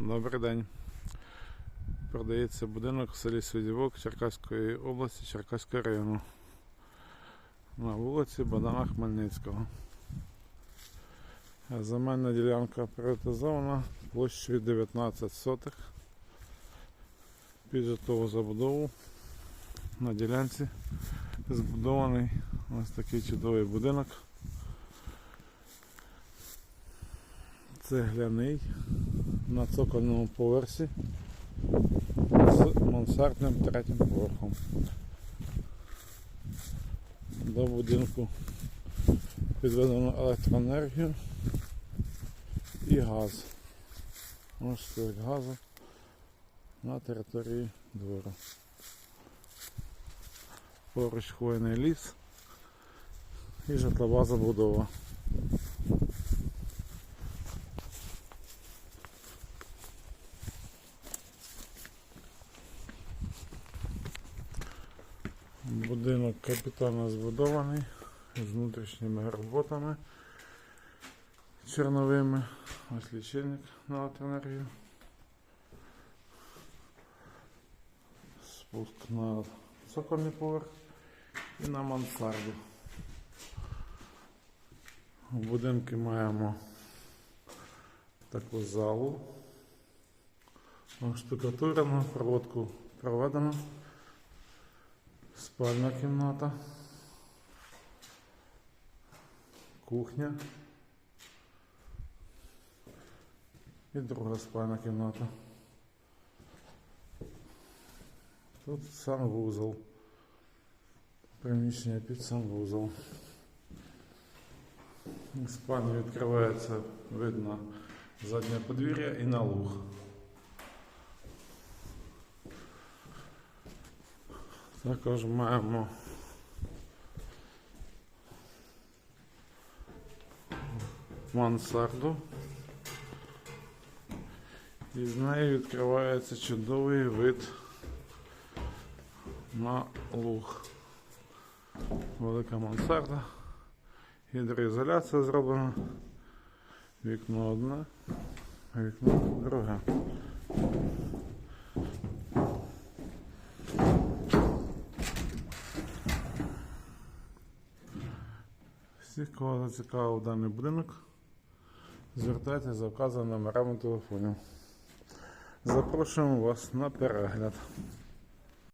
Добрий день. Продається будинок в селі Свідівок Черкаської області, Черкаського району. На вулиці Богдана Хмельницького. Земельна ділянка приватизована площею 19 сотих. Під забудову. На ділянці збудований ось такий чудовий будинок. Цегляний на цокольному поверсі з мансардним третім поверхом. До будинку підведено електроенергію і газ. Ось газу на території двору. Поруч хвойний ліс і житлова забудова. Будинок капітально збудований з внутрішніми роботами чорновими. Ось лічильник на електроенергію. Спуск на цокольний поверх і на мансарду. У будинку маємо таку залу. Штукатурено, проводку проведено. Спальна кімната. Кухня. І друга спальна кімната. Тут санвузол. Приміщення під санвузол. З спальні відкривається, видно заднє подвір'я і на луг. Також маємо мансарду. І з нею відкривається чудовий вид на луг. Велика мансарда. Гідроізоляція зроблена. Вікно одне, вікно друге. Всіх, кого зацікавив даний будинок, звертайтеся за вказаними номерами телефонів. Запрошуємо вас на перегляд.